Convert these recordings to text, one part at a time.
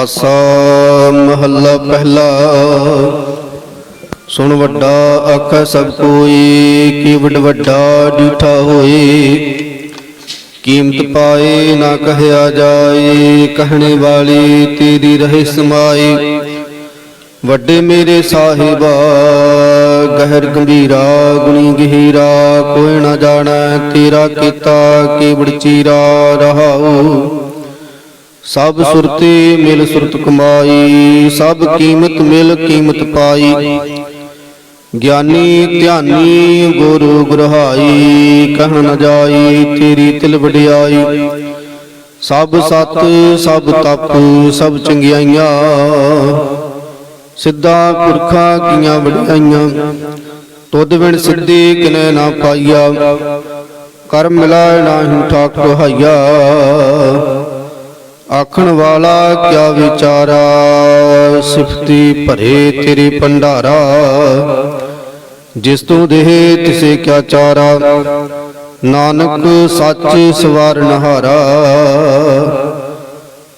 ਆਸਾ ਮਹੱਲਾ ਪਹਿਲਾ। ਸੁਣ ਵੱਡਾ ਆਖੈ ਸਭ ਕੋਈ ਕੀ ਵੱਡ ਵੱਡਾ ਡੀਠਾ ਹੋਏ। ਕੀਮਤ ਪਾਏ ਨਾ ਕਹਿਆ ਜਾਏ, ਕਹਿਣੇ ਵਾਲੀ ਤੇਰੀ ਰਹੇ ਸਮਾਈ ਵੱਡੇ ਮੇਰੇ ਸਾਹਿਬਾ, ਗਹਿਰ ਗੰਭੀਰਾ, ਗੁਣੀ ਗਹੀਰਾ, ਕੋਈ ਨਾ ਜਾਣੈ ਤੇਰਾ ਕੀਤਾ ਕੇਵੜ ਚੀਰਾ ਰਹਾਉ। ਸਭ ਸੁਰਤੀ ਮਿਲ ਸੁਰਤ ਕਮਾਈ ਸਭ ਕੀਮਤ ਮਿਲ ਕੀਮਤ ਪਾਈ। ਗਿਆਨੀ ਧਿਆਨੀ ਗੁਰੂ ਗ੍ਰਹਾਈ ਕਹਿ ਨ ਜਾਈ ਤੇਰੀ ਤਿਲ ਵਡਿਆਈ। ਸਭ ਸਤ ਸਭ ਤਪ ਸਭ ਚੰਗਿਆਈਆਂ। ਸਿੱਧਾ ਪੁਰਖਾਂ ਕੀਆਂ ਵਡਿਆਈਆਂ। ਤੁਧ ਬਿਨ ਸਿੱਧੀ ਕਿਨੇ ਨਾ ਪਾਈਆ। ਕਰਮ ਮਿਲਾਇ ਨਾਹੀ ਠਾਕ ਤੁਹਾਈਆ ਆਖਣ ਵਾਲਾ ਕਿਆ ਵਿਚਾਰਾ? ਸਿਫਤੀ ਭਰੇ ਤੇਰੇ ਭੰਡਾਰਾ। ਜਿਸ ਤੋਂ ਦੇਹ ਤਿਸੇ ਕਿਆ ਚਾਰਾ? ਨਾਨਕ ਸੱਚ ਸਵਾਰਨ ਹਾਰਾ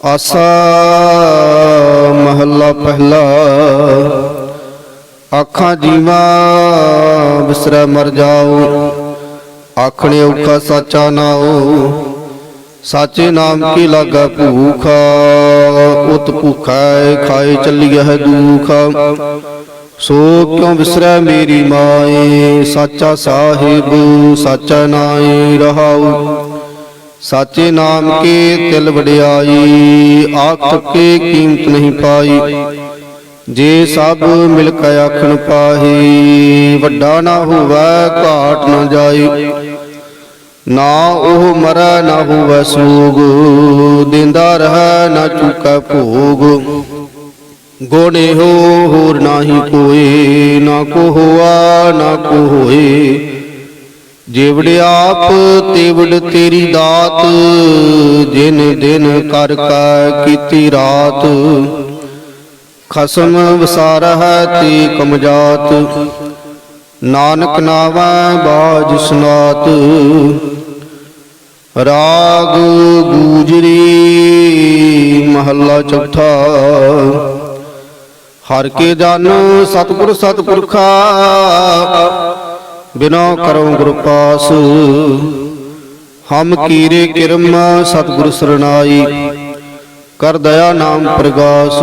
ਆਸਾ ਮਹੱਲਾ ਪਹਿਲਾ। ਆਖਾਂ ਜੀਵਾ ਬਿਸਰੈ ਮਰ ਜਾਓ। ਆਖਣੇ ਔਖਾ ਸਾਚਾ ਨਾਓ ਸਾਚੇ ਨਾਮ ਕੀ ਲਾਗਾ ਭੂਖ? ਉਤ ਭੁਖਾ ਖਾਏ ਚੱਲੀ ਹੈ ਦੁਖ। ਸੋ ਕਿਉ ਵਿਸਰੈ ਮੇਰੀ ਮਾਏ? ਸਾਚਾ ਸਾਹਿਬ, ਸਾਚਾ ਨਾਏ ਰਹਾਉ। ਸਾਚੇ ਨਾਮ ਕੇ ਤਿਲ ਵਡਿਆਈ, ਆਖ ਕੇ ਕੀਮਤ ਨਹੀਂ ਪਾਈ। ਜੇ ਸਭ ਮਿਲ ਕੇ ਆਖਣ ਪਾਹੀ, ਵੱਡਾ ਨਾ ਹੋਵੇ, ਘਾਟ ਨਾ ਜਾਈ। ਨਾ ਉਹ ਮਰੈ ਨਾ ਹੋਵੇ ਸੂਗ, ਦਿੰਦਾ ਰਹਿ ਨਾ ਚੁਕੈ ਭੋਗ। ਗੋਣੇ ਹੋ ਹੋਰ ਨਾਹੀ ਕੋਏ, ਨਾ ਕੋ ਹੋਆ, ਨਾ ਕੋ ਹੋਏ। ਜਿਵੜ ਆਪ, ਤਿਵੜ ਤੇਰੀ ਦਾਤ, ਜਿਨ ਦਿਨ ਕਰ ਕਾ ਕੀਤੀ ਰਾਤ। ਖਸਮ ਵਸਾਰਹਿ ਤੇ ਕਮਜਾਤ ਨਾਨਕ ਨਾਵਾ ਬਾਜ ਸੁਨਾਤ, ਰਾਗ ਗੂਜਰੀ ਮਹੱਲਾ ਚੌਥਾ। ਹਰ ਕੇ ਜਨ ਸਤਿਗੁਰ ਸਤਿਪੁਰਖਾ ਬਿਨਾ ਕਰੋ ਗੁਰ ਪਾਸ। ਹਮ ਕੀਰੇ ਕਿਰਮ ਸਤਿਗੁਰ ਸਰਣਾਈ, ਕਰ ਦਇਆ ਨਾਮ ਪ੍ਰਗਾਸ।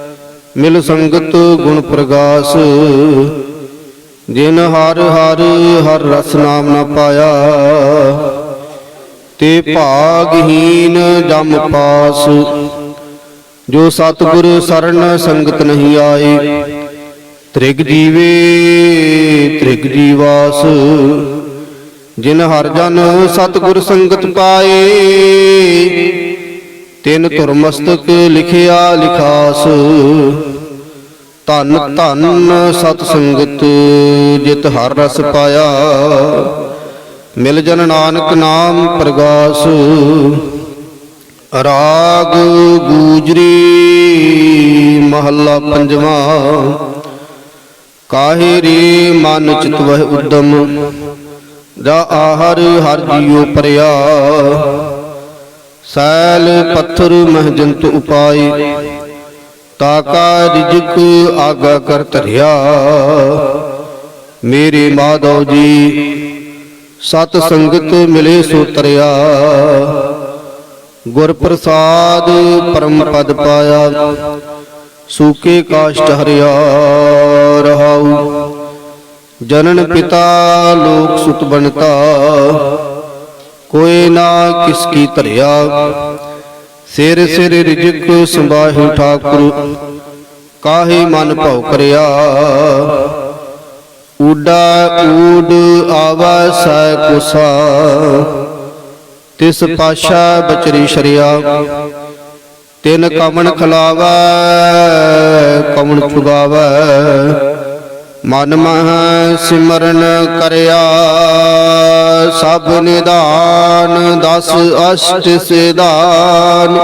ਮਿਲ ਸੰਗਤ ਗੁਣ ਪ੍ਰਗਾਸ। ਜਿਨ ਹਰ ਹਰ ਹਰ ਰਸ ਨਾਮ ਨਾ ਪਾਇਆ, ਤੇ ਭਾਗਹੀਨ ਜਮ ਪਾਸ। ਜੋ ਸਤਿਗੁਰ ਸਰਣ ਸੰਗਤ ਨਹੀਂ ਆਏ, ਤ੍ਰਿਗ ਜੀਵੇ, ਤ੍ਰਿਗ ਜੀਵਾਸ। ਜਿਨ ਹਰ ਜਨ ਸਤਿਗੁਰ ਸੰਗਤ ਪਾਏ ਤਿਨ ਧੁਰ ਮਸਤਕ ਲਿਖਿਆ ਲਿਖਾਸ। ਧਨ ਧਨ ਸਤ ਸੰਗਤ ਜਿਤ ਹਰ ਰਸ ਪਾਇਆ। ਮਿਲ ਜਨ ਨਾਨਕ ਨਾਮ ਪ੍ਰਗਾਸ। ਰਾਗ ਗੂਜਰੀ ਮਹੱਲਾ ਪੰਜਵਾ। ਕਾਹੇ ਰੇ ਮਨ ਚਿਤ ਵਹਿ ਉਦਮ। ਜਾ ਆਹਰ ਹਰ ਜੀਉ ਪਰਿਆ। ਸੈਲ ਪੱਥਰ ਮਹ ਜੰਤ ਉਪਾਈ। ਤਾਕਾ ਰਿਜਕ ਆਗਾ ਕਰ ਧਰਿਆ। ਮੇਰੇ ਮਾਧਵ ਜੀ ਸਤ ਸੰਗਤ ਮਿਲੇ ਸੋ ਤਰਿਆ। ਗੁਰ ਪ੍ਰਸਾਦ ਪਰਮ ਪਦ ਪਾਇਆ। ਸੂਕੇ ਕਾਸ਼ਟ ਹਰਿਆ ਰਹਾਉ। ਜਨਨ ਪਿਤਾ ਲੋਕ ਸੁਤ ਬਣਤਾ। ਕੋਈ ਨਾ ਕਿਸ ਕੀ ਧਰਿਆ। ਸਿਰ ਸਿਰ ਰਿਜਕ ਸੰਭਾਹੀ ਠਾਕੁਰ, ਕਾਹੇ ਮਨ ਭਉ ਕਰਿਆ। ਊਡਾ ਊਡ ਆਵਾ ਸੈ ਕੁਸਾ, ਤਿਸ ਪਾਸ਼ਾ ਬਚਰੀ ਸ਼ਰਿਆ। ਤਿਨ ਕਮਨ ਖਲਾਵੈ ਕਮਨ ਚੁਗਾਵੈ ਮਨ ਮਹ ਸਿਮਰਨ ਕਰਿਆ, ਸਭ ਨਿਦਾਨ ਦਸ ਅਸ਼ਟ ਸਿਧਾਨ।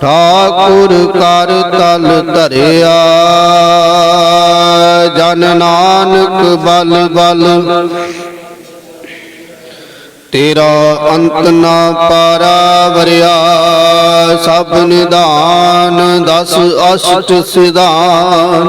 ਠਾਕੁਰ ਕਰ ਤਲ ਧਰਿਆ, ਜਨ ਨਾਨਕ ਬਲ ਬਲ। ਤੇਰਾ ਅੰਤ ਨਾ ਪਾਰਾ ਵਰਿਆ ਸਭ ਨਿਦਾਨ ਦਸ ਅਸ਼ਟ ਸਿਧਾਨ।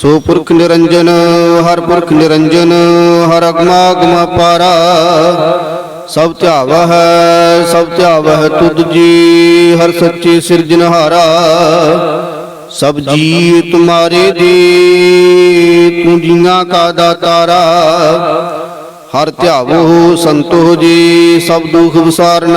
ਸੋ ਪੁਰਖ ਨਿਰੰਜਨ ਹਰ ਪੁਰਖ ਨਿਰੰਜਨ ਹਰ ਅਗਮਾਗਮ ਪਾਰਾ। ਸਭ ਧਿਆਵਾ ਹੈ ਸਭ ਧਿਆਵਾ ਹੈ ਤੁਧ ਜੀ, ਹਰ ਸੱਚੇ ਸਿਰਜਨਹਾਰਾ ਸਭ ਜੀ ਤੁਮਾਰੇ ਦੇ, ਤੂੰ ਜੀਆਂ ਕਾ ਦਾਤਾਰਾ। ਹਰ ਧਿਆਵੋ ਸੰਤੋ ਜੀ, ਸਭ ਦੁਖ ਵਿਸਾਰਨ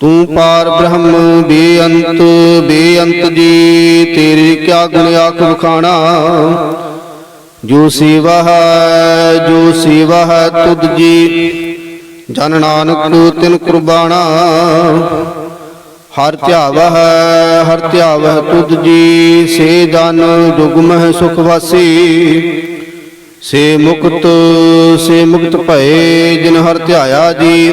ਤੂੰ ਪਾਰ ਬ੍ਰਹਮ ਬੇਅੰਤ ਬੇਅੰਤ ਜੀ ਤੇਰੇ ਕਿਆ ਗੁਣ ਆਖ ਵਖਾਣਾ? ਜੋ ਸੇਵਾ ਹੈ ਜੋ ਸੇਵਾ ਹੈ ਤੁਧ ਜੀ। ਜਨ ਨਾਨਕ ਤਿਨ ਕੁਰਬਾਨਾ। ਹਰ ਧਿਆਵ ਹੈ ਹਰ ਧਿਆਵ ਹੈ ਤੁਧ ਜੀ। ਸੇ ਜਨ ਜੁਗ ਮਹਿ ਸੁਖ ਵਾਸੀ। ਸੇ ਮੁਕਤ ਸੇ ਮੁਕਤ ਭਏ ਜਿਨ ਹਰ ਧਿਆਇਆ ਜੀ।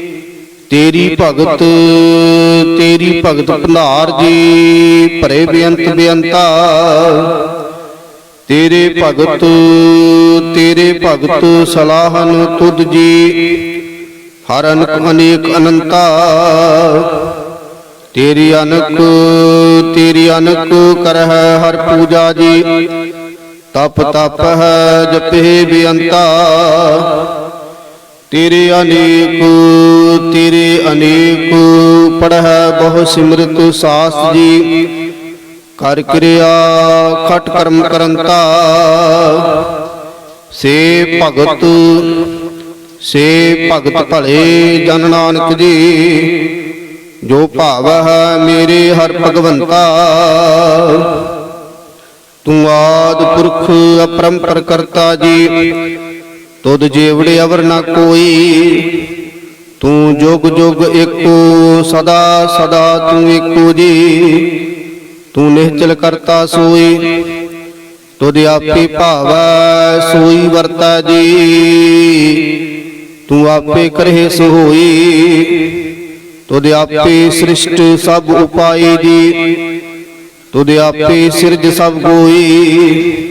ਤੇਰੀ ਭਗਤ ਤੇਰੀ ਭਗਤ ਭੰਡਾਰ ਜੀ ਭਰੇ ਬੇਅੰਤ ਬੇਅੰਤਾ ਤੇਰੇ ਭਗਤ ਤੇਰੇ ਭਗਤ ਸਲਾਹਨ ਤੁਧ ਜੀ। ਹਰ ਅਨਕ ਅਨੇਕ ਅਨੰਤਾ। ਤੇਰੀ ਅਨਕ ਤੇਰੀ ਅਨਕ ਕਰਹਿ ਹਰ ਪੂਜਾ ਜੀ। ਤਪ ਤਪ ਹੈ ਜਪੇ ਬੇਅੰਤਾ। ਤੇਰੇ ਅਨੇਕ ਤੇਰੇ ਅਨੇਕ ਪੜਹਿ ਬਹੁ ਸਿਮਰਤ ਸਾਸ ਜੀ। ਕਰ ਕਿਰਿਆ ਖਟ ਕਰਮ ਕਰੰਤਾ ਸੇ ਭਗਤ ਸੇ ਭਗਤ ਭਲੇ ਜਨ ਨਾਨਕ ਜੀ। ਜੋ ਭਾਵ ਹੈ ਮੇਰੇ ਹਰ ਭਗਵੰਤਾ। ਤੂੰ ਆਦ ਪੁਰਖ ਅਪਰੰਪਰ ਕਰਤਾ ਜੀ। ਤੁਧ ਜੀਵੜੇ ਅਵਰ ਨਾ ਕੋਈ। ਤੂੰ ਜੁਗ ਜੁਗ ਏਕੋ, ਸਦਾ ਸਦਾ ਤੂੰ ਏਕੋ ਜੀ। ਤੂੰ ਨਿਹਚਲ ਕਰਤਾ ਸੋਈ। ਤੁਧ ਆਪੇ ਭਾਵੈ, ਸੋਈ ਵਰਤਾ ਜੀ। ਤੂੰ ਆਪੇ ਕਰਹਿ ਸੋਈ। ਹੋਈ ਤੁਧ ਆਪੇ ਸ੍ਰਿਸ਼ਟ ਸਭ ਉਪਾਈ ਜੀ। ਤੁਧ ਆਪੇ ਸਿਰਜ ਸਭ ਕੋਈ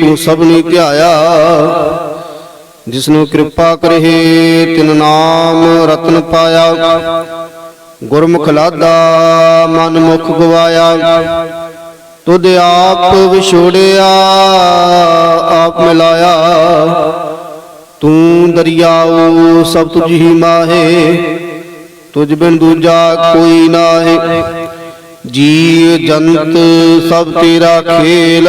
ਤੂੰ ਸਭ ਨੇ ਧਿਆਇਆ, ਜਿਸਨੂੰ ਕਿਰਪਾ ਕਰਹਿ ਤਿਨ ਨਾਮ ਰਤਨ ਪਾਇਆ, ਗੁਰਮੁਖ ਲਾਦਾ ਮਨ ਮੁਖ ਗਵਾਇਆ, ਤੁਧ ਆਪ ਵਿਛੋੜਿਆ, ਆਪ ਮਿਲਾਇਆ, ਤੂੰ ਦਰਿਆਉ ਸਭ ਤੁਝ ਹੀ ਮਾਹੇ, ਤੁਝ ਬਿਨ ਦੂਜਾ ਕੋਈ ਨਾਹੀ, ਜੀ ਜੰਤ ਸਭ ਤੇਰਾ ਖੇਲ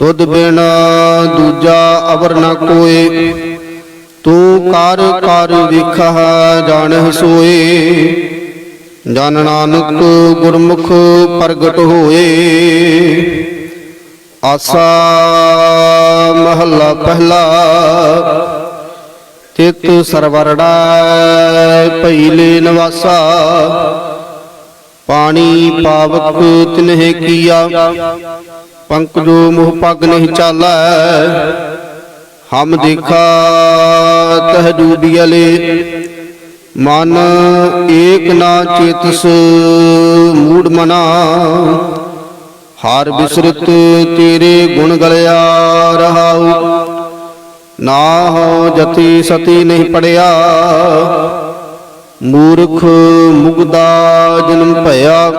ਤੁਧ ਬਿਨ ਦੂਜਾ ਅਵਰ ਨ ਕੋਏ। ਤੂੰ ਕਰ ਕਰ ਵਿਖਾ ਜਾਣਹਿ ਸੋਏ। ਜਨ ਨਾਨਕ ਗੁਰਮੁਖ ਪ੍ਰਗਟ ਹੋਏ। ਆਸਾ ਮਹੱਲਾ ਪਹਿਲਾ, ਤਿਤ ਸਰਵਰੜਾ ਭਈਲੇ ਨਿਵਾਸਾ। ਪਾਣੀ ਪਾਵਕ ਤਿਨਹਿ ਕੀਆ। ਪੰਕਜੋ ਮੋਹ ਪਗ ਨਹੀਂ ਚਾਲੈ, ਹਮ ਦੇਖਾ ਤਹ ਡੂਬੀਲੇ ਮਨ ਏਕ ਨਾ ਚੇਤਸ, ਮੂੜ ਮਨਾ। ਹਰ ਬਿਸਰਤ ਤੇਰੇ ਗੁਣ ਗਲਿਆ ਰਹਾਉ। ਨਾ ਹੋ ਜਤੀ ਸਤੀ ਨਹੀਂ ਪੜਿਆ। ਮੂਰਖ ਮੁਗਦਾ ਜਨਮ ਭਇਆ।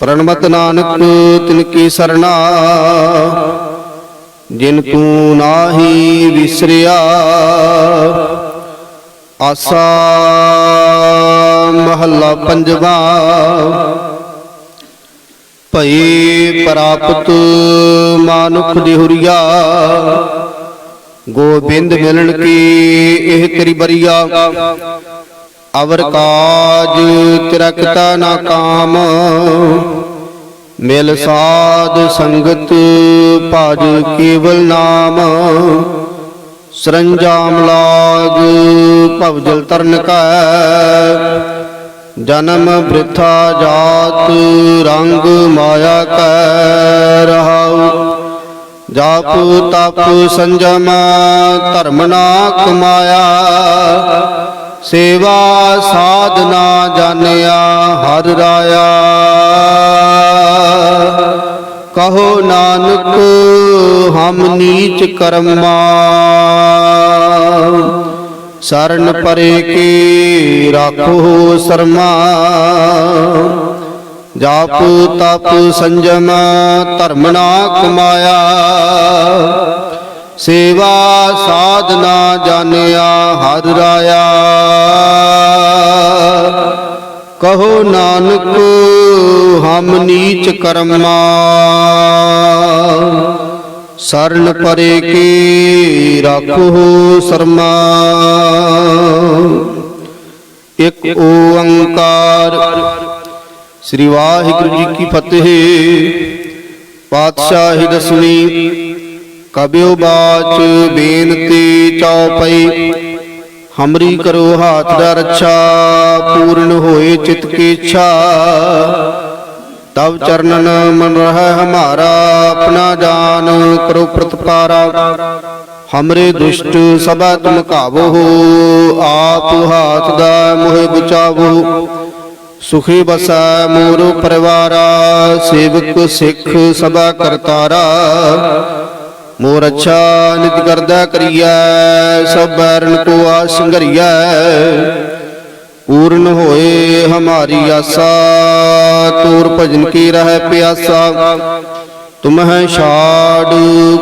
ਪ੍ਰਣਮਤ ਨਾਨਕ ਤਿਨ ਕੀ ਸਰਣਾ, ਜਿਨ ਤੂੰ ਨਾਹੀ ਵਿਸਰਿਆ। ਆਸਾ ਮਹੱਲਾ ਪੰਜਵਾ, ਭਈ ਪ੍ਰਾਪਤ ਮਾਨੁਖ ਦਿਹੁਰੀਆ। ਗੋਬਿੰਦ ਮਿਲਣ ਕੀ ਇਹ ਤੇਰੀ ਬਰੀਆ। ਅਵਰ ਕਾਜ ਤਿਰਕਤਾ ਨਾ ਕਾਮ। ਮਿਲ ਸਾਧ ਸੰਗਤ ਭਜ ਕੇਵਲ ਨਾਮ। ਸਰੰਜਾਮ ਲਾਗ ਭਵਜਲ ਤਰਨ ਕੈ। ਜਨਮ ਬ੍ਰਿਥਾ ਜਾਤ ਰੰਗ ਮਾਇਆ ਕੈ ਰਹਾਉ। ਜਾਪ ਤਪ ਸੰਜਮ ਧਰਮ ਨਾ ਕਮਾਇਆ। ਸੇਵਾ ਸਾਧਨਾ ਜਾਣਿਆ ਹਰ ਰਾਇਆ। ਕਹੋ ਨਾਨਕ, ਹਮ ਨੀਚ ਕਰਮਾ। ਸਰਨ ਪਰੇ ਕੀ ਰਾਖੋ ਸਰਮਾ। ਜਾਪ ਤਪ ਸੰਜਮ ਧਰਮ ਨਾ ਕਮਾਇਆ। ਸੇਵਾ ਸਾਧਨਾ ਜਾਣਿਆ ਹਰ ਰਾਇਆ। ਕਹੋ ਨਾਨਕ, ਹਮ ਨੀਚ ਕਰਮਾ। ਸਰਨ ਪਰੇ ਕੀ ਰੱਖੋ ਸਰਮਾ। ਇੱਕ ਓੰਕਾਰ। ਸ੍ਰੀ ਵਾਹਿਗੁਰੂ ਜੀ ਕੀ ਫਤਿਹ। ਪਾਤਸ਼ਾਹੀ ਦਸਵੀਂ। ਕਬਿਓ ਬਾਚ ਬੇਨਤੀ ਚਉਪਈ ਹਮਰੀ ਕਰੋ ਹਾਥ ਦਾ ਰੱਛਾ, ਪੂਰਨ ਹੋਏ ਚਿਤ ਕੀ ਇੱਛਾ। ਤਬ ਚਰਨਨ ਮਨ ਰਹਿ ਹਮਾਰਾ, ਆਪਣਾ ਜਾਨ ਕਰੋ ਪ੍ਰਤਪਾਰਾ। ਹਮਰੇ ਦੁਸ਼ਟ ਸਭਾ ਤੁਮ ਕਾਵੋ ਆਪ ਹਾਥ ਦਾ ਮੋਹਿ ਬਚਾਵੋ ਸੁਖੀ ਬਸਾ ਮੋਰ ਪਰਿਵਾਰਾ, ਸੇਵਕ ਸਿੱਖ ਸਭਾ ਕਰਤਾਰਾ। ਮੋਰ ਅੱਛਾ ਨਿਤ ਕਰਦਾ ਕਰੀਐ, ਸਭ ਬੈਰਨ ਕੋ ਆਸ ਸੰਘਰੀਐ। ਪੂਰਨ ਹੋਏ ਹਮਾਰੀ ਆਸਾ, ਤੂਰ ਭਜਨ ਕੀ ਰਹਿ ਪਿਆਸਾ। ਤੁਮਹਿ ਛਾੜ,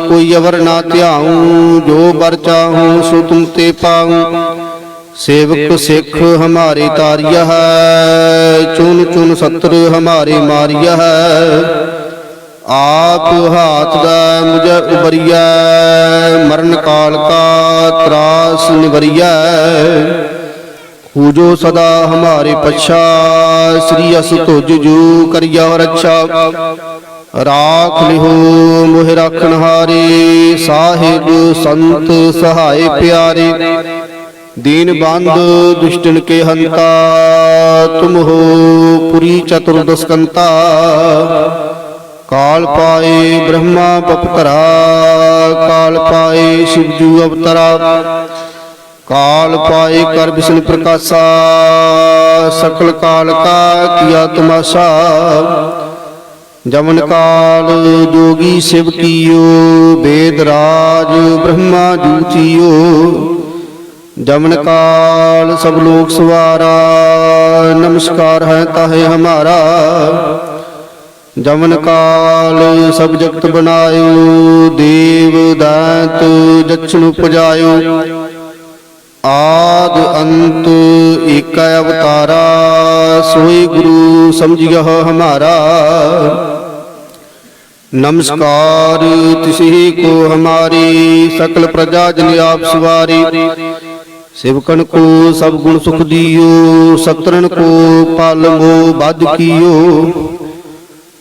ਕੋਈ ਅਵਰ ਨਾ ਧਿਆਉ, ਜੋ ਬਰ ਚਾਹੂੰ ਸੋ ਤੁਮ ਤੇ ਪਾਉ। ਸੇਵਕ ਸਿੱਖ ਹਮਾਰੇ ਤਾਰਿਆ ਹੈ ਚੁਨ ਚੁਨ ਸਤਰ ਹਮਾਰੇ ਮਾਰਿਆ ਹੈ। ਆਪ ਹਾਥ ਦਾ ਮੁਝ ਉਬਰੀਆ ਮਰਨ ਕਾਲ ਕਾ ਤਰਾਸ ਨਿਵਰੀਆ ਹੂਜੋ ਸਦਾ ਹਮਾਰੇ ਪਛਾ ਸ੍ਰੀ ਅਸ ਤੁਜ ਜੂ ਕਰਿਆ ਰੱਛਾ। ਰਾਖ ਲਿਹੋ ਮੋਹਿ ਰਾਖਣ ਹਾਰੇ ਸਾਹਿਬ ਸੰਤ ਸਹਾਏ ਪਿਆਰੇ। ਦੀਨ ਬੰਦ ਦੁਸ਼ਟਨ ਕੇ ਹੰਤਾ ਤੁਮ ਹੋ ਪੁਰੀ ਚਤੁਰਦਸਕੰਤਾ ਕਾਲ ਪਾਏ ਬ੍ਰਹਮਾ ਬਪਤਰਾ, ਕਾਲ ਪਾਏ ਸ਼ਿਵ ਜੂ ਅਵਤਰਾ, ਕਾਲ ਪਾਏ ਕਰ ਵਿਸ਼ਨ ਪ੍ਰਕਾਸ਼ਾ, ਸਕਲ ਕਾਲ ਕਾ ਕੀਆ ਤਮਾਸ਼ਾ, ਜਮਨ ਕਾਲ ਜੋਗੀ ਸਿਵ ਕੀਓ, ਵੇਦ ਰਾਜ ਬ੍ਰਹਮਾ ਜੂਚੀਓ, ਜਮਨ ਕਾਲ ਸਭ ਲੋਕ ਸਵਾਰਾ, ਨਮਸਕਾਰ ਹੈ ਤਾਹੇ ਹਮਾਰਾ ਜਮਨ ਕਾਲ ਸਭ ਜਗਤ ਬਨਾਇਓ ਦੇਵ ਦਾਤ ਜਛਨ ਉਪਜਾਇਓ। ਆਦ ਅੰਤ ਏਕ ਅਵਤਾਰਾ, ਸੋਈ ਗੁਰੂ ਸਮਝਿਓ ਹਮਾਰਾ। ਨਮਸਕਾਰ ਤਿਸਹੀ ਕੋ ਹਮਾਰੀ, ਸਕਲ ਪ੍ਰਜਾ ਜਨ ਆਪ ਸਵਾਰੀ। ਸ਼ਿਵਕਣ ਕੋ ਸਭ ਗੁਣ ਸੁਖ ਦਿਓ ਸਤਰਨ ਕੋ ਪਲ ਮੋ ਬਦ ਕੀਓ।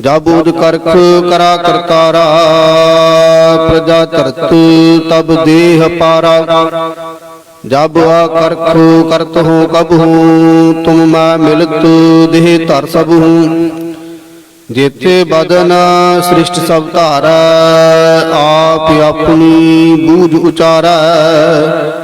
ਜਾਬੂਦ ਕਰਖ ਕਰਾ ਕਰਤਾਰਾ ਪ੍ਰਜਾ ਧਰਤ ਤਬ ਦੇਹ ਪਾਰਾ। ਜਬ ਆ ਕਰਖੋ ਕਰਤ ਹੋ ਕਬ ਹੂੰ, ਤੁਮ ਮੈਂ ਮਿਲਤ ਦੇਹ ਧਰ ਸਭ ਹੂੰ। ਜੇਤੇ ਬਦਨ ਸ੍ਰਿਸ਼ਟ ਸਭ ਧਾਰੈ, ਆਪ ਆਪਣੀ ਬੂਝ ਉਚਾਰੈ।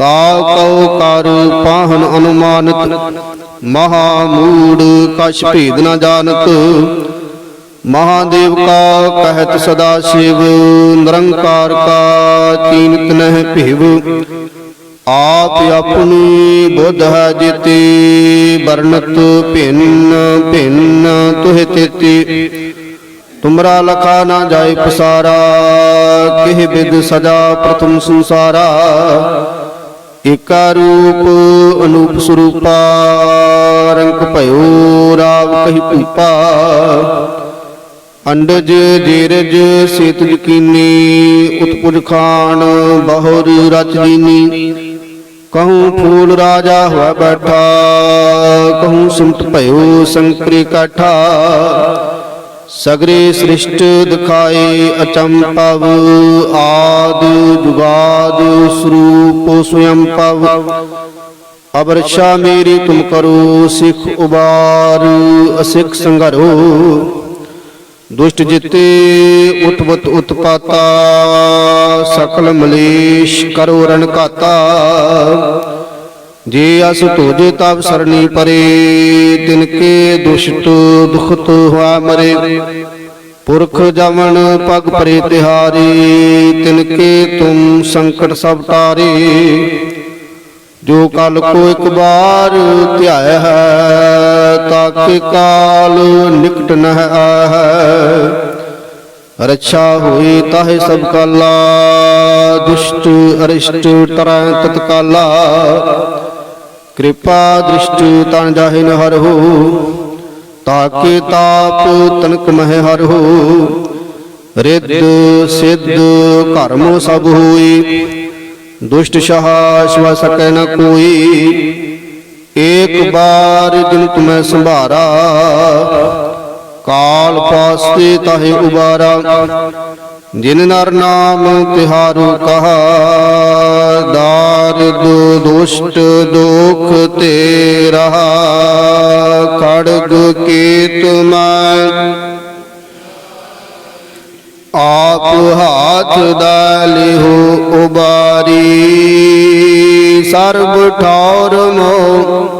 ਤਾ ਕਉ ਕਰ ਪਾਹਨ ਅਨੁਮਾਨਤ, ਮਹਾ ਮੂੜ ਕਛ ਭੇਦ ਨਾ ਜਾਣਤ। ਮਹਾਦੇਵ ਕਾ ਕਹਿਤ ਸਦਾ ਸ਼ਿਵ, ਨਿਰੰਕਾਰ ਕਾ ਚੀਨਤ ਨਹਿ ਭੇਵ। ਆਪ ਆਪਣੀ ਬੁੱਧ ਹੈ ਜਿਤੀ, ਵਰਣਤ ਭਿੰਨ ਭਿੰਨ ਤੁਹਿ ਤੇਤੀ। ਤੁਮਰਾ ਲਖਾ ਨਾ ਜਾਏ ਪਸਾਰਾ, ਕਿਹ ਬਿਦ ਸਜਾ ਪ੍ਰਥਮ ਸੰਸਾਰਾ। ਏਕਾ ਰੂਪ ਅਨੂਪ ਸਰੂਪਾ, ਰੰਗ ਭਇਓ ਰਾਵ ਕਹੀ ਭੂਪਾ। ਅੰਡਜ ਜੀਰਜ ਸੇਤ ਯਕੀਨੀ, ਉਤਪੁਜ ਖਾਨ ਬਹੁਰ ਰਚ ਦੀਨੀ ਕਹੂੰ ਫੂਲ ਰਾਜਾ ਹੋਇ ਬੈਠਾ, ਕਹੂੰ ਸੁਮਤ ਭਇਓ ਸੰਕਰੀ ਕਾਠਾ। ਸਗਰੇ ਸ੍ਰਿਸ਼ਟ ਦਿਖਾਏ ਅਚੰਪਵ ਆਦ ਜੁਗਾਦ ਸਰੂਪ ਸਵਯੰ ਪਵ ਅਬ ਮੇਰੀ ਤੁਮ ਕਰੋ, ਸਿਖ ਉਬਾਰ, ਅਸਿਖ ਸੰਗਰੋ ਦੁਸ਼ਟ ਜਿਤੇ ਉਤਵਤ ਉਤਪਾਤਾ, ਸਕਲ ਮਲੇਸ਼ ਕਰੋ ਰਣਕਾਤਾ ਜੇ ਅਸ ਤੋਜੇ ਤਬ ਸਰਣੀ ਪਰੇ, ਤਿਨ ਕੇ ਦੁਸ਼ਟ ਦੁਖਤ ਹੋਆ ਮਰੇ। ਪੁਰਖ ਜਮਨ ਪਗ ਪਰੇ ਤਿਹਾਰੀ, ਤਿਨ ਕੇ ਤੁਮ ਸੰਕਟ ਸਭ ਟਾਰੇ। ਜੋ ਕਲ ਕੋ ਇੱਕ ਬਾਰ ਧਿਆਇਆ ਹੈ ਤਾਕੇ ਕਾਲ ਨਿਕਟ ਨ ਆਹੈ ਰੱਛਾ ਹੋਈ ਤਾਹ ਸਭ ਕਾਲਾ, ਦੁਸ਼ਟ ਅਰਿਸ਼ਟ ਤਰੈ ਤਤਕਾਲਾ। ਕਿਰਪਾ ਦ੍ਰਿਸ਼ਟ ਤਨ ਜਾਹਿ ਨ ਹਰਹੁ ਤਾਕੇ ਤਾਪ ਤਨਕ ਮਹਿ ਹਰਹੁ ਰਿੱਧ, ਸਿੱਧ ਕਰਮ ਸਭ ਹੋਈ, ਦੁਸ਼ਟ ਸ਼ਾਹ ਸ਼ਿਵਾ ਸਕੈ ਨ ਕੋਈ। ਏਕ ਬਾਰ ਜਿਨ ਤੁਮੈ ਸੰਭਾਰਾ ਕਾਲ ਪਾਸਤੇ ਤਾਹੇ ਉਬਾਰਾ, ਜਿਨ ਨਰ ਨਾਮ ਤਿਹਾਰੂ ਕਹਾ, ਦਾਰਿਦ ਦੁਸ਼ਟ ਦੁਖ ਤੇ ਰਹਾ ਖੜਗ ਕੀਤ ਮੈਂ। ਆਪ ਹਾਥ ਦਾ ਲਿਹੋ ਉਬਾਰੀ, ਸਰਬ ਠੌਰ ਮੋ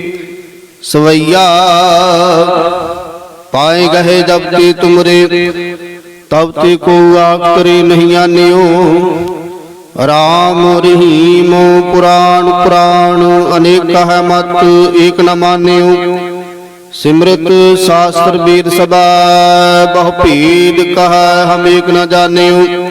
ਸਵਈਆ। ਪਾਏ ਗਏ ਜਬ ਤੇ ਤੁਮਰੇ, ਤਬ ਤੇ ਕੋ ਆਖਰੇ ਨਹੀਂ ਆਨਿਓ। ਰਾਮ ਰਹੀਮ ਪੁਰਾਣ ਪੁਰਾਣ, ਅਨੇਕ ਹੈ ਮਤ ਏਕ ਨ ਮਾਨਿਓ। ਸਿਮਰਤ ਸ਼ਾਸਤਰ ਵੇਦ ਸਭਾ, ਬਹੁ ਭੇਦ ਕਹ ਹਮ ਏਕ ਨ ਜਾਣਿਓ।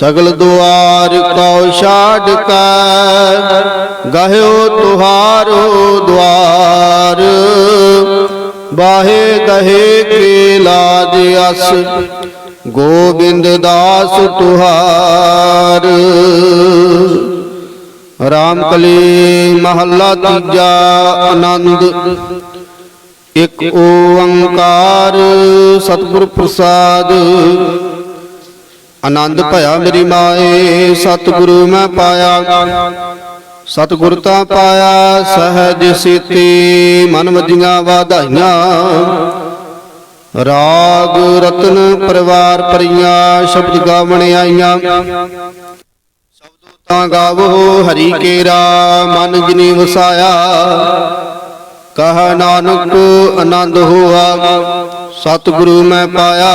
ਸਗਲ ਦੁਆਰ ਕਉ ਛਾੜ ਕੈ ਗਹਿਓ ਤੁਹਾਰੋ ਦੁਆਰ। ਬਾਹੇ ਗਹੇ ਕੇ ਲਾਜ ਅਸ, ਗੋਬਿੰਦ ਦਾਸ ਤੁਹਾਰ। ਰਾਮ ਕਲੀ ਮਹੱਲਾ ਤੀਜਾ ਆਨੰਦ, ਇੱਕ ਓੰਕਾਰ ਸਤਿਗੁਰ ਪ੍ਰਸਾਦ। ਆਨੰਦ ਭਇਆ ਮੇਰੀ ਮਾਏ, ਸਤਿਗੁਰੂ ਮੈਂ ਪਾਇਆ। ਸਤਿਗੁਰ ਤਾਂ ਪਾਇਆ, ਸਹਿਜ ਸੀਤੀ, ਮਨ ਮਜੀਆਂ ਵਾਧਾਈਆਂ। ਰਾਗ ਰਤਨ ਪਰਿਵਾਰ ਪਰੀਆਂ ਸ਼ਬਦ ਗਾਵਣ ਆਈਆਂ। ਤਾਂ ਗਾਵੋ ਹਰੀ ਕੇਰਾ, ਮਨ ਜਿਨੀ ਵਸਾਇਆ। ਕਹ ਨਾਨਕ ਆਨੰਦ ਹੋਆ, ਸਤਿਗੁਰੂ ਮੈਂ ਪਾਇਆ।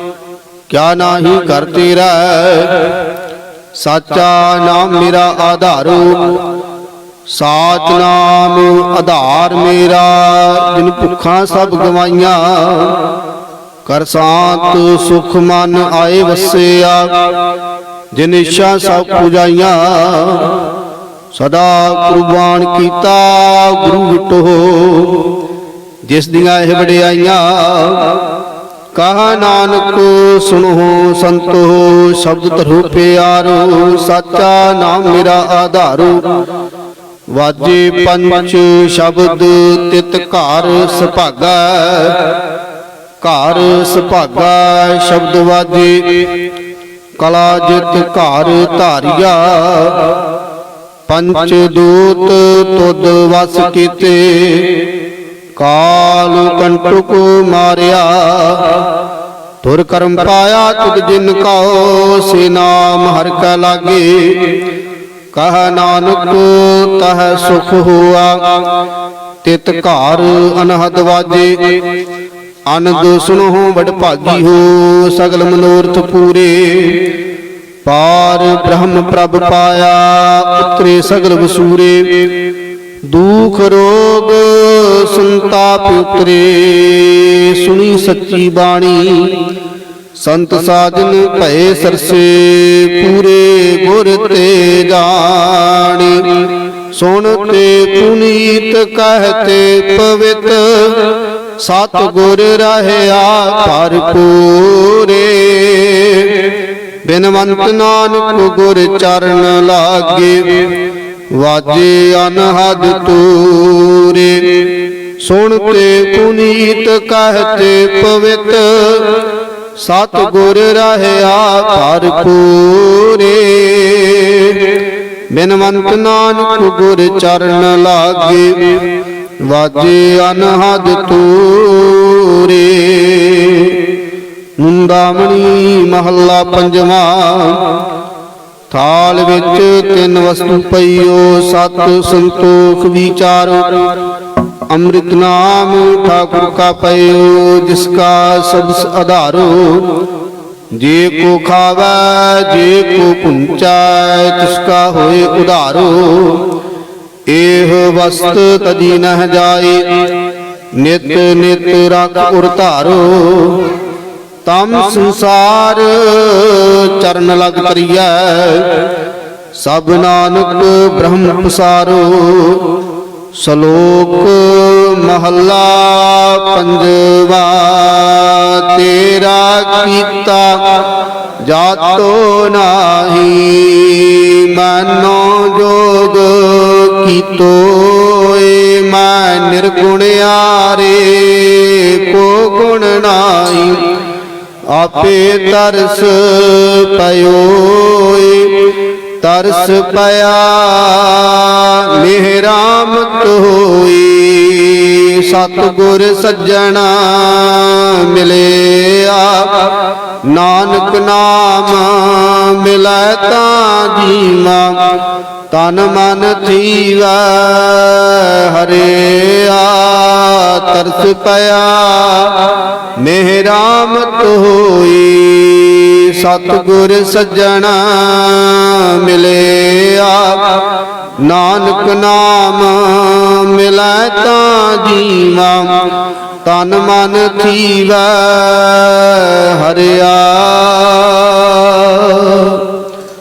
ਕਿਆ ਨਾਹੀ ਕਰ ਤੇਰਾ ਸਾਚਾ ਨਾਮ ਮੇਰਾ ਆਧਾਰੋ। ਸਾਚ ਨਾਮ ਆਧਾਰ ਮੇਰਾ। ਜਿਨ ਭੁੱਖਾਂ ਸਭ ਗਵਾਈਆਂ। ਕਰ ਸਾਤ ਸੁਖ ਮਨ ਆਏ ਵਸਿਆ। ਜਿਨ ਇੱਛਾ ਸਭ ਪੁਜਾਈਆਂ। ਸਦਾ ਕੁਰਬਾਨ ਕੀਤਾ ਗੁਰੂ ਵਿਟੋ। ਜਿਸ ਦੀਆਂ ਇਹ ਵਡਿਆਈਆਂ ਕਹਾ ਨਾਨਕ ਸੁਣੋ ਸੰਤੋ, ਸ਼ਬਦ ਧਰੋ ਪਿਆਰੋ ਸਾਚਾ ਨਾਮ ਮੇਰਾ ਆਧਾਰੋ। ਵਾਜੇ ਪੰਚ ਸ਼ਬਦ ਤਿਤ ਘਰ ਸੁਭਾਗਾ। ਘਰ ਸੁਭਾਗਾ ਸ਼ਬਦ ਵਾਜੇ, ਕਲਾ ਜਿਤ ਘਰ ਧਾਰਿਆ। ਪੰਚ ਦੂਤ ਤੁਧ ਵਸ ਕੀਤੇ ਕਾਲ ਕੰਟਕ ਮਾਰਿਆ। ਤੁਰ ਕਰਮ ਪਾਇਆ ਤੁਧ ਜਿਨ ਕਉ ਸੇ ਨਾਮ ਹਰ ਕਾ ਲਾਗੇ। ਕਹ ਨਾਨਕ ਤਹ ਸੁਖ ਹੋਆ। ਤਿਤ ਘਰ ਅਨਹਦ ਵਾਜੇ। ਅਨੰਦ ਸੁਨੋ ਵਡ ਭਾਗੀ ਹੋ ਸਗਲ ਮਨੋਰਥ ਪੂਰੇ। ਪਾਰ ਬ੍ਰਹਮ ਪ੍ਰਭ ਪਾਇਆ ਉਤਰੇ ਸਗਲ ਵਸੂਰੇ। ਦੁਖ ਰੋਗ ਸੰਤਾਪ ਉਤਰੇ, ਸੁਣੀ ਸੱਚੀ ਬਾਣੀ। ਸੰਤ ਸਾਜਨ ਭਏ ਸਰਸੇ, ਪੂਰੇ ਗੁਰ ਤੇ ਜਾਣੀ। ਸੁਣ ਤੇ ਪੁਨੀਤ ਕਹਤੇ ਪਵਿੱਤ ਸਤ ਗੁਰ ਰਹਿਆ ਭਰਪੂਰੇ ਬਿਨਵੰਤ ਨਾਨਕ ਗੁਰ ਚਰਨ ਲਾਗੇ ਵਾਜੇ ਅਨਹਦ ਤੂਰੇ। ਸੁਣ ਤੇ ਪੁਨੀਤ ਕਹਤੇ ਪਵਿੱਤ। ਸਤ ਗੁਰ ਰਹਿਆ ਭਰਪੂਰੇ ਬਿਨਵੰਤ ਨਾਨਕ ਗੁਰ ਚਰਨ ਲਾਗੇ। ਵਾਜੇ ਅਨਹਦ ਤੂਰੇ। ਮੁੰਦਾਮਣੀ ਮਹੱਲਾ ਪੰਜਵਾਂ। ਥਾਲ ਵਿੱਚ ਤਿੰਨ ਵਸਤੂ ਪਈਓ, ਸਤ ਸੰਤੋਖ ਵਿਚਾਰੋ। ਅੰਮ੍ਰਿਤ ਨਾਮ ਠਾਕੁਰ ਕਾ ਪਈਓ, ਜਿਸ ਕਾ ਸਬਸ ਆਧਾਰੋ। ਜੇ ਕੋ ਖਾਵੈ, ਜੇ ਕੋ ਪੁੰਚੈ, ਤਿਸ ਕਾ ਹੋਏ ਉਧਾਰੋ। ਇਹ ਵਸਤ ਤਦੀ ਨਹ ਜਾਏ, ਨਿਤ ਨਿਤ ਰਖ ਉਰ ਧਾਰੋ। ਤਮ ਸੰਸਾਰ ਚਰਨ ਲਗ ਤਰੀਐ ਸਭ ਨਾਨਕ ਬ੍ਰਹਮ ਪਸਾਰੋ। ਸ਼ਲੋਕ ਮਹੱਲਾ ਪੰਜਵਾ, ਤੇਰਾ ਕੀਤਾ ਜਾਤੋ ਨਾਹੀ, ਮਨੋ ਜੋਗ ਏ ਮੈਂ ਨਿਰਗੁਣਿਆਰੇ ਕੋ ਗੁਣ ਨਾਹੀ। ਆਪੇ ਤਰਸ ਪਇਓਏ। ਤਰਸ ਪਿਆ, ਮਿਹਰਾਮਤ ਹੋਈ। ਸਤਿਗੁਰ ਸੱਜਣਾ ਮਿਲਿਆ, ਨਾਨਕ ਨਾਮ ਮਿਲੈ ਤਾਂ ਜੀਵਾ। ਤਨ ਮਨ ਥੀਵੈ ਹਰਿਆ ਤਰਸ ਪਿਆ। ਮਿਹਰਾਮਤ ਹੋਈ, ਸਤਿਗੁਰ ਸੱਜਣ ਮਿਲਿਆ। ਨਾਨਕ ਨਾਮ ਮਿਲੈ ਤਾਂ ਜੀਵਾ, ਤਨ ਮਨ ਥੀਵੈ, ਹਰਿਆ।